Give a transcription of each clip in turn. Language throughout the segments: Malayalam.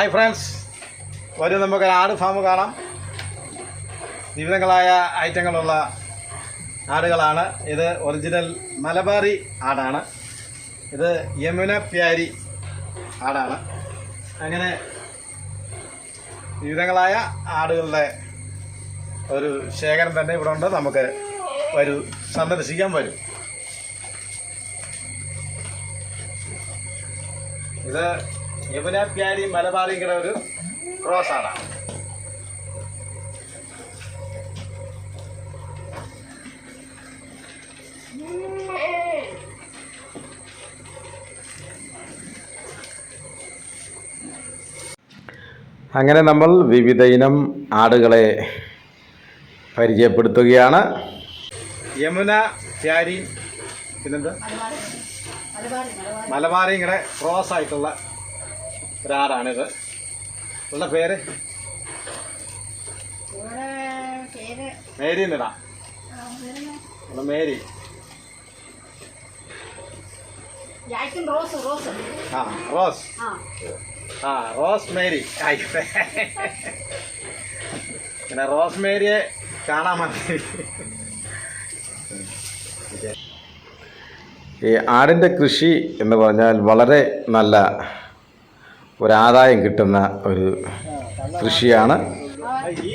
Hi friends. ഒരു നമുക്ക് ആട് ഫാം കാണാം. വിവിധങ്ങളായ ഐറ്റങ്ങളുള്ള ആടുകളാണ്. ഇത് ഒറിജിനൽ മലബാറി ആടാണ്. ഇത് യമുന പ്യാരി ആടാണ്. അങ്ങനെ വിവിധങ്ങളായ ആടുകളുടെ ഒരു ശേഖരം തന്നെ ഇവിടെ ഉണ്ട്. നമുക്ക് വരൂ സന്ദർശിക്കാൻ വരും. ഇത് യമുന പ്യാരി മലബാറിയുടെ ഒരു ക്രോസ് ആണ്. അങ്ങനെ നമ്മൾ വിവിധ ഇനം ആടുകളെ പരിചയപ്പെടുത്തുകയാണ്. യമുന പ്യാരി പിന്നെന്താ? മലബാറിയുടെ ക്രോസ് ആയിട്ടുള്ള ഒരാടാണിത് ഉള്ള പേര്? ഇവിടെ പേര് മേരി എന്നിടാം ഉള്ള മേരി. Rose Rose. ആ റോസ്. ആ. ആ റോസ് മേരി. ആയിക്കോട്ടെ. പിന്നെ റോസ് മേരിയെ കാണാൻ മതി ഈ ആടിന്റെ കൃഷി എന്ന് പറഞ്ഞാൽ വളരെ നല്ല ഒരാദായം കിട്ടുന്ന ഒരു കൃഷിയാണ്.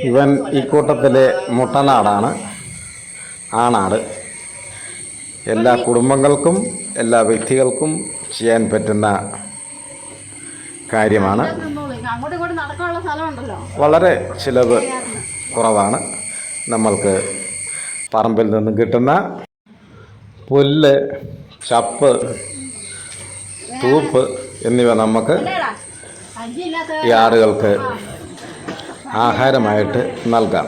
ഇവൻ ഈ കൂട്ടത്തിലെ മുട്ടനാടാണ് ആണാട്. എല്ലാ കുടുംബങ്ങൾക്കും എല്ലാ വ്യക്തികൾക്കും ചെയ്യാൻ പറ്റുന്ന കാര്യമാണ്. വളരെ ചിലവ് കുറവാണ്. നമ്മൾക്ക് പറമ്പിൽ നിന്നും കിട്ടുന്ന പുല്ല് ചപ്പ് തൂപ്പ് എന്നിവ നമുക്ക് ഈ ആടുകൾക്ക് ആഹാരമായിട്ട് നൽകാം.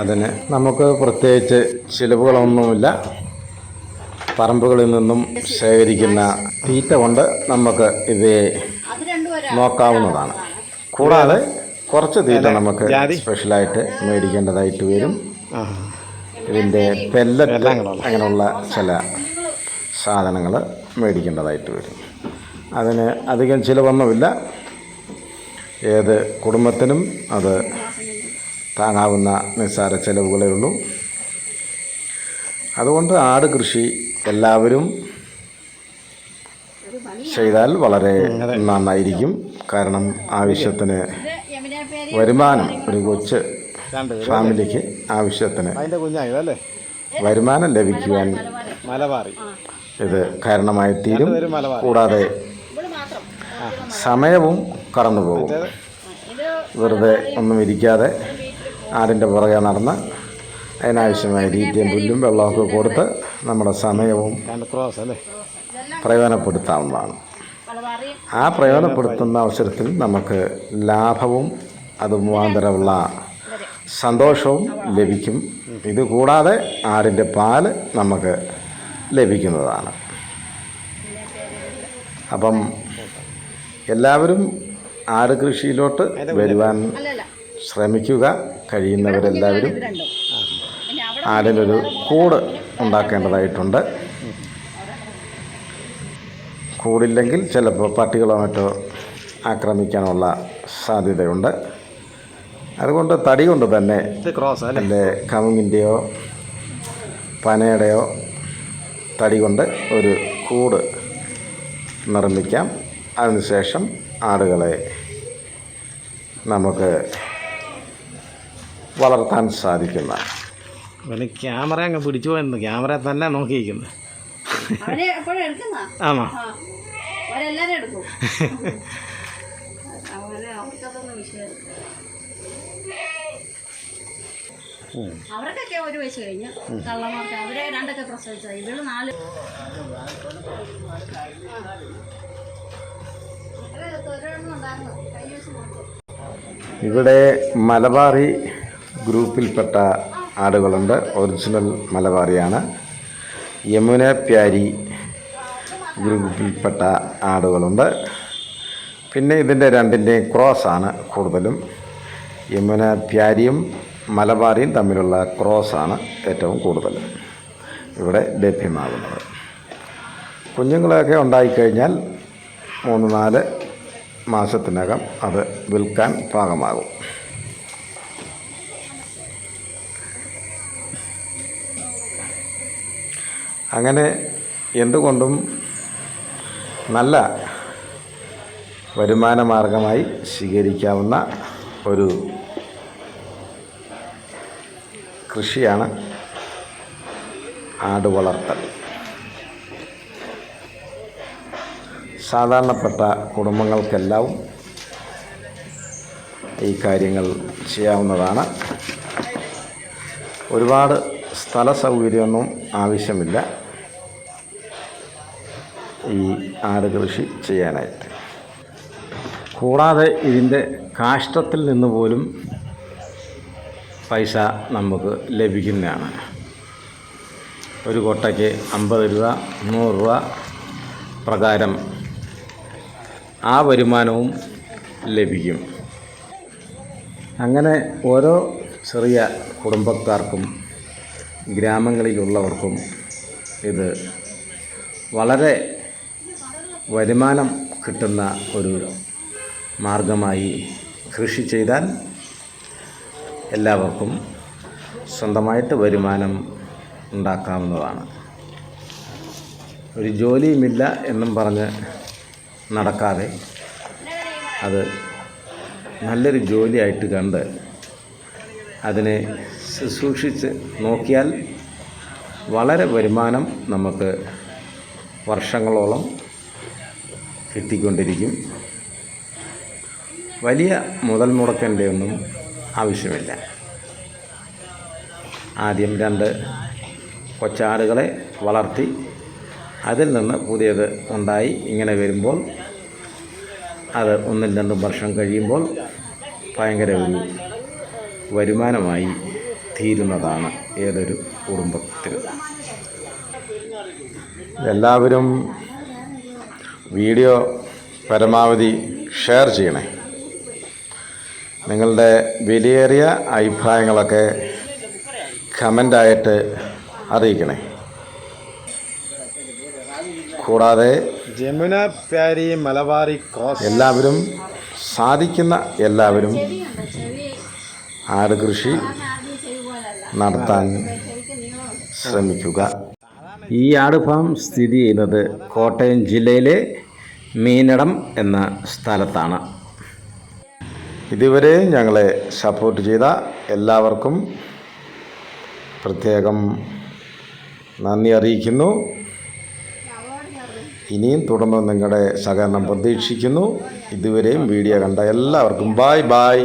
അതിന് നമുക്ക് പ്രത്യേകിച്ച് ചിലവുകളൊന്നുമില്ല. പറമ്പുകളിൽ നിന്നും ശേഖരിക്കുന്ന തീറ്റ കൊണ്ട് നമുക്ക് ഇവയെ നോക്കാവുന്നതാണ്. കൂടാതെ കുറച്ച് തീറ്റ നമുക്ക് സ്പെഷ്യലായിട്ട് മേടിക്കേണ്ടതായിട്ട് വരും. ഇതിന്റെ പെല്ലറ്റ് അങ്ങനെയുള്ള ചില സാധനങ്ങൾ മേടിക്കേണ്ടതായിട്ട് വരും. അതിന് അധികം ചിലവൊന്നുമില്ല. ഏത് കുടുംബത്തിനും അത് താങ്ങാവുന്ന നിസ്സാര ചിലവുകളേ ഉള്ളൂ. അതുകൊണ്ട് ആട് കൃഷി എല്ലാവരും ചെയ്താൽ വളരെ നന്നായിരിക്കും. കാരണം ആവശ്യത്തിന് വരുമാനം ഒരു കൊച്ച് ഫാമിലിക്ക് ആവശ്യത്തിന് വരുമാനം ലഭിക്കുവാൻ ഇത് കാരണമായി തീരും കൂടാതെ സമയവും കടന്നു പോകും വെറുതെ ഒന്നും ഇരിക്കാതെ ആടിന്റെ പുറകെ നടന്ന് അതിനാവശ്യമായ രീതിയും പുല്ലും വെള്ളമൊക്കെ കൊടുത്ത് നമ്മുടെ സമയവും പ്രയോജനപ്പെടുത്താവുന്നതാണ്. ആ പ്രയോജനപ്പെടുത്തുന്ന അവസരത്തിൽ നമുക്ക് ലാഭവും അത് മുഖാന്തരമുള്ള സന്തോഷവും ലഭിക്കും. ഇതുകൂടാതെ ആടിന്റെ പാൽ നമുക്ക് ലഭിക്കുന്നതാണ്. അപ്പം എല്ലാവരും ആട് കൃഷിയിലോട്ട് വരുവാൻ ശ്രമിക്കുക കഴിയുന്നവരെല്ലാവരും ആടിനൊരു കൂട് ഉണ്ടാക്കേണ്ടതായിട്ടുണ്ട്. കൂടില്ലെങ്കിൽ ചിലപ്പോൾ പട്ടികളോ മറ്റോ ആക്രമിക്കാനുള്ള സാധ്യതയുണ്ട്. അതുകൊണ്ട് തടി കൊണ്ട് തന്നെ അല്ലെ ക്രോസ് അല്ലേ? എന്റെ കമുങ്ങിന്റെയോ പനയുടെയോ തടി കൊണ്ട് ഒരു കൂട് നിർമ്മിക്കാം. അതിനുശേഷം ആടുകളെ നമുക്ക് വളർത്താൻ സാധിക്കുന്ന. പിന്നെ ക്യാമറ അങ്ങ് പിടിച്ചു പോയിരുന്നു ക്യാമറ തന്നെ നോക്കിയിരിക്കുന്നു. അവരെ എപ്പോഴും എടുക്കുന്ന? ആണോ? അവർക്കൊക്കെ ഒരു വയസ്സ് കഴിഞ്ഞു. കള്ളമാർക്ക് അവരെ രണ്ടൊക്കെ പ്രസവിച്ചു ഇവൾ നാല് ഒരെണ്ണം ഉണ്ടായിരുന്നു കഴിഞ്ഞ ദിവസം കൊടുത്തു ഇവിടെ മലബാറി ഗ്രൂപ്പിൽപ്പെട്ട ആടുകളുണ്ട് ഒറിജിനൽ മലബാറിയാണ്. യമുന പ്യാരി ഗ്രൂപ്പിൽപ്പെട്ട ആടുകളുണ്ട് പിന്നെ ഇതിന്റെ രണ്ടിന്റെയും ക്രോസാണ് കൂടുതലും. യമുന പ്യാരിയും മലബാറിയും തമ്മിലുള്ള ക്രോസാണ് ഏറ്റവും കൂടുതൽ ഇവിടെ ലഭ്യമാകുന്നത്. കുഞ്ഞുങ്ങളെയൊക്കെ ഉണ്ടായിക്കഴിഞ്ഞാൽ മൂന്ന് നാല് മാസത്തിനകം അത് വിൽക്കാൻ പാകമാകും. അങ്ങനെ എന്തുകൊണ്ടും നല്ല വരുമാന മാർഗമായി സ്വീകരിക്കാവുന്ന ഒരു കൃഷിയാണ് ആട് വളർത്തൽ. സാധാരണപ്പെട്ട കുടുംബങ്ങൾക്കെല്ലാം ഈ കാര്യങ്ങൾ ചെയ്യാവുന്നതാണ്. ഒരുപാട് സ്ഥല സൗകര്യമൊന്നും ആവശ്യമില്ല. ഈ ആട് കൃഷി ചെയ്യാനായിട്ട്. കൂടാതെ ഇതിന്റെ കാഷ്ടത്തിൽ നിന്ന് പോലും പൈസ നമുക്ക് ലഭിക്കുന്നതാണ്. ഒരു കൊട്ടയ്ക്ക് അമ്പത് രൂപ നൂറ് രൂപ പ്രകാരം ആ വരുമാനവും ലഭിക്കും. അങ്ങനെ ഓരോ ചെറിയ കുടുംബക്കാർക്കും ഗ്രാമങ്ങളിലുള്ളവർക്കും ഇത് വളരെ വരുമാനം കിട്ടുന്ന ഒരു മാർഗമായി കൃഷി ചെയ്താൽ എല്ലാവർക്കും സ്വന്തമായിട്ട് വരുമാനം ഉണ്ടാക്കാവുന്നതാണ്. ഒരു ജോലിയുമില്ല എന്നും പറഞ്ഞ് നടക്കാതെ അത് നല്ലൊരു ജോലിയായിട്ട് കണ്ട് അതിനെ ശുശ്രൂഷിച്ച് നോക്കിയാൽ വളരെ വരുമാനം നമുക്ക് വർഷങ്ങളോളം കിട്ടിക്കൊണ്ടിരിക്കും. വലിയ മുതൽ മുടക്കേണ്ട ഒന്നും ആവശ്യമില്ല. ആദ്യം രണ്ട് കൊച്ചാടുകളെ വളർത്തി അതിൽ നിന്ന് പുതിയത് ഉണ്ടായി. ഇങ്ങനെ വരുമ്പോൾ അത് ഒന്നും രണ്ടും വർഷം കഴിയുമ്പോൾ ഭയങ്കര ഒരു വരുമാനമായി തീരുന്നതാണ് ഏതൊരു കുടുംബത്തിൽ എല്ലാവരും വീഡിയോ പരമാവധി ഷെയർ ചെയ്യണേ. നിങ്ങളുടെ വിലയേറിയ അഭിപ്രായങ്ങളൊക്കെ കമന്റായിട്ട് അറിയിക്കണേ. കൂടാതെ ജമുന പ്യാരി മലബാറി ക്രോസ്. എല്ലാവരും സാധിക്കുന്ന എല്ലാവരും ആടുകൃഷി ആട് കൃഷി ആദ്യം നടത്താൻ ശ്രമിക്കുക. ഈ ആട് ഫാം സ്ഥിതി ചെയ്യുന്നത് കോട്ടയം ജില്ലയിലെ മീനടം എന്ന സ്ഥലത്താണ്. ഇതുവരെ ഞങ്ങളെ സപ്പോർട്ട് ചെയ്ത എല്ലാവർക്കും പ്രത്യേകം നന്ദി അറിയിക്കുന്നു. ഇനിയും തുടർന്ന് നിങ്ങളുടെ സഹകരണം പ്രതീക്ഷിക്കുന്നു. ഇതുവരെയും വീഡിയോ കണ്ട എല്ലാവർക്കും ബായ് ബായ്